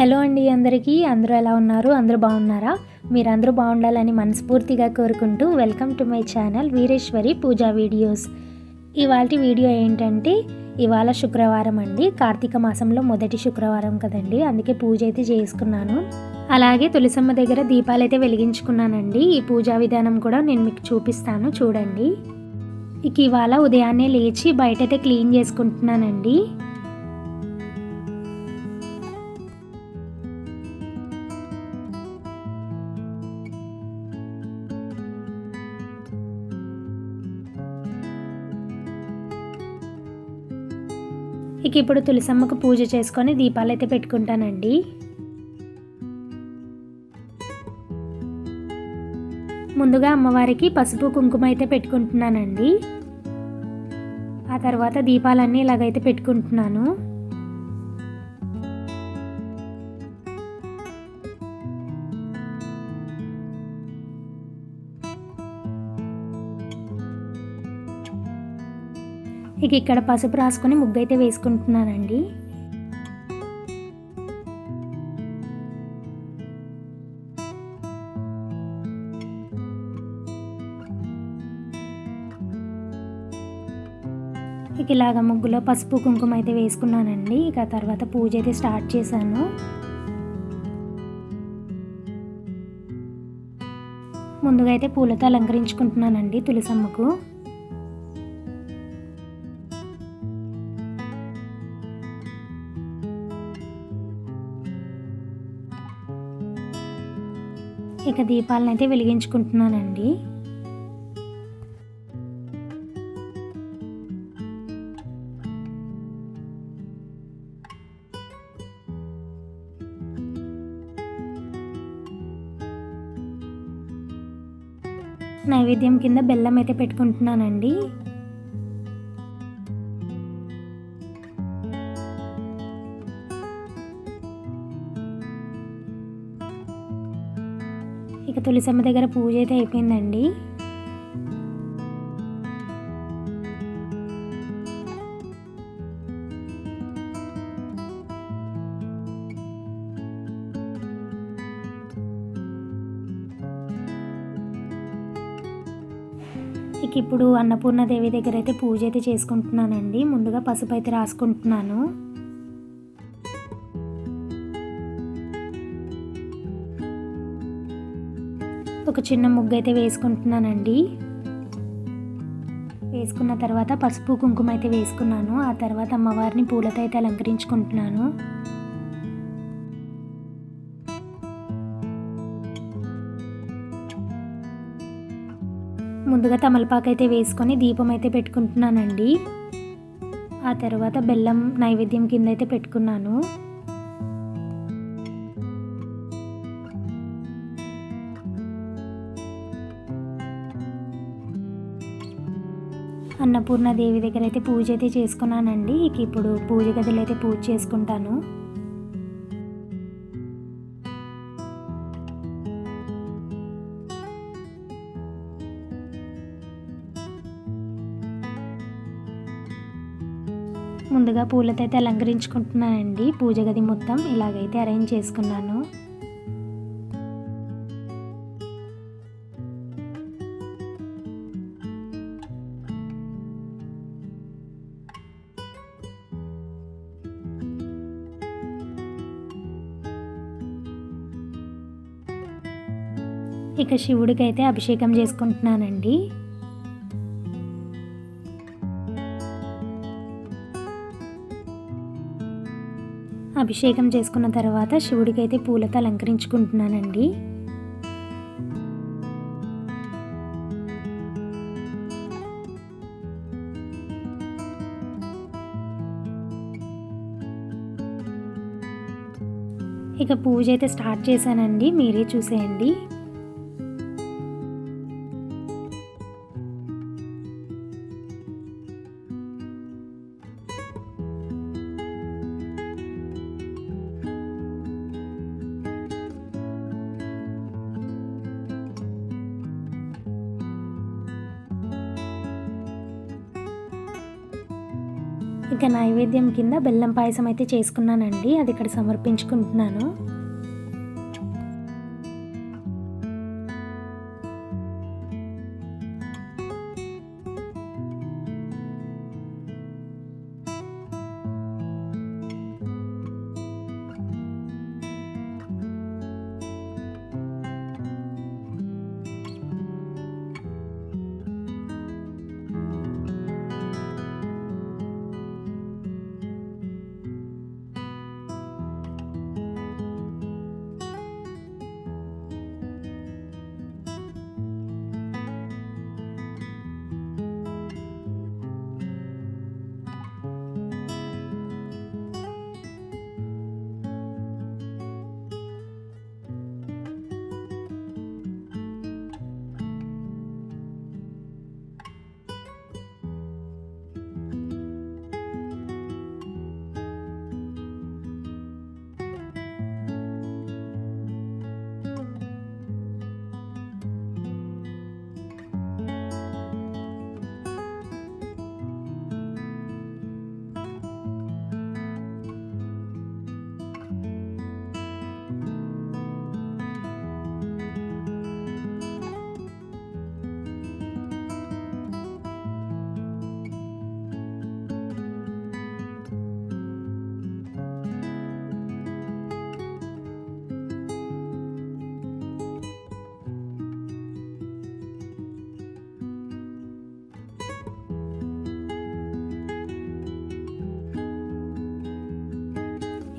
Hello అండి అందరికీ. అందరూ ఎలా ఉన్నారు? అందరూ బాగున్నారా? మీరందరూ బాగుండాలని మనస్ఫూర్తిగా కోరుకుంటూ welcome to my channel Veereshwari Pooja videos. ఇవాళ వీడియో ఏంటంటే ఇవాళ శుక్రవారం అండి. కార్తీక మాసంలో మొదటి శుక్రవారం కదండి. అందుకే పూజ అయితే చేసుకున్నాను. అలాగే తులసమ్మ దగ్గర దీపాలు అయితే వెలిగించుకున్నానండి. ఈ పూజా విధానం కూడా నేను మీకు చూపిస్తాను. చూడండి. ఇక ఇవాళ ఉదయాన్నే లేచి బయట అయితే క్లీన్ చేసుకుంటున్నానండి. ఇక ఇప్పుడు తులసమ్మకు పూజ చేసుకొని దీపాలు అయితే పెట్టుకుంటానండి. ముందుగా అమ్మవారికి పసుపు కుంకుమ అయితే పెట్టుకుంటున్నానండి. ఆ తర్వాత దీపాలన్నీ ఇలాగైతే పెట్టుకుంటున్నాను. ఇక ఇక్కడ పసుపు రాసుకొని ముగ్గు అయితే వేసుకుంటున్నానండి. ఇక ఇలాగ ముగ్గులో పసుపు కుంకుమ అయితే వేసుకున్నానండి. ఇక తర్వాత పూజ అయితే స్టార్ట్ చేశాను. ముందుగా అయితే పూలతో అలంకరించుకుంటున్నానండి తులసమ్మకు. ఇక దీపాలను అయితే వెలిగించుకుంటున్నానండి. నైవేద్యం కింద బెల్లం అయితే పెట్టుకుంటున్నానండి. ఇక తులసమ్మ దగ్గర పూజ అయితే అయిపోయిందండి. ఇక ఇప్పుడు అన్నపూర్ణ దేవి దగ్గర అయితే పూజ అయితే చేసుకుంటున్నానండి. ముందుగా పసుపు అయితే రాసుకుంటున్నాను. ఒక చిన్న ముగ్గు అయితే వేసుకుంటున్నానండి. వేసుకున్న తర్వాత పసుపు కుంకుమ అయితే వేసుకున్నాను. ఆ తర్వాత అమ్మవారిని పూలతో అయితే అలంకరించుకుంటున్నాను. ముందుగా తమలపాకు అయితే వేసుకొని దీపం అయితే పెట్టుకుంటున్నానండి. ఆ తర్వాత బెల్లం నైవేద్యం కింద అయితే పెట్టుకున్నాను. అన్నపూర్ణదేవి దగ్గర అయితే పూజ అయితే చేసుకున్నానండి. ఇక ఇప్పుడు పూజ గదిలో అయితే పూజ చేసుకుంటాను. ముందుగా పూలతో అయితే అలంకరించుకుంటున్నానండి. పూజ గది మొత్తం ఇలాగైతే అరేంజ్ చేసుకున్నాను. ఇక శివుడికి అయితే అభిషేకం చేసుకుంటున్నానండి. అభిషేకం చేసుకున్న తర్వాత శివుడికి అయితే పూలతో అలంకరించుకుంటున్నానండి. ఇక పూజ అయితే స్టార్ట్ చేశానండి. మీరే చూసేయండి. ఇక నైవేద్యం కింద బెల్లం పాయసం అయితే చేసుకున్నానండి. అది ఇక్కడ సమర్పించుకుంటున్నాను.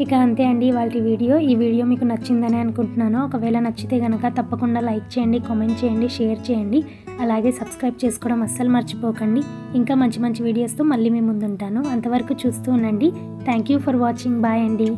ఇక అంతే అండి వాళ్ళ వీడియో. ఈ వీడియో మీకు నచ్చిందని అనుకుంటున్నాను. ఒకవేళ నచ్చితే కనుక తప్పకుండా లైక్ చేయండి కామెంట్ చేయండి షేర్ చేయండి. అలాగే సబ్స్క్రైబ్ చేసుకోవడం అస్సలు మర్చిపోకండి. ఇంకా మంచి మంచి వీడియోస్తో మళ్ళీ మీ ముందుంటాను. అంతవరకు చూస్తూ ఉండండి. Thank you for watching. Bye అండి.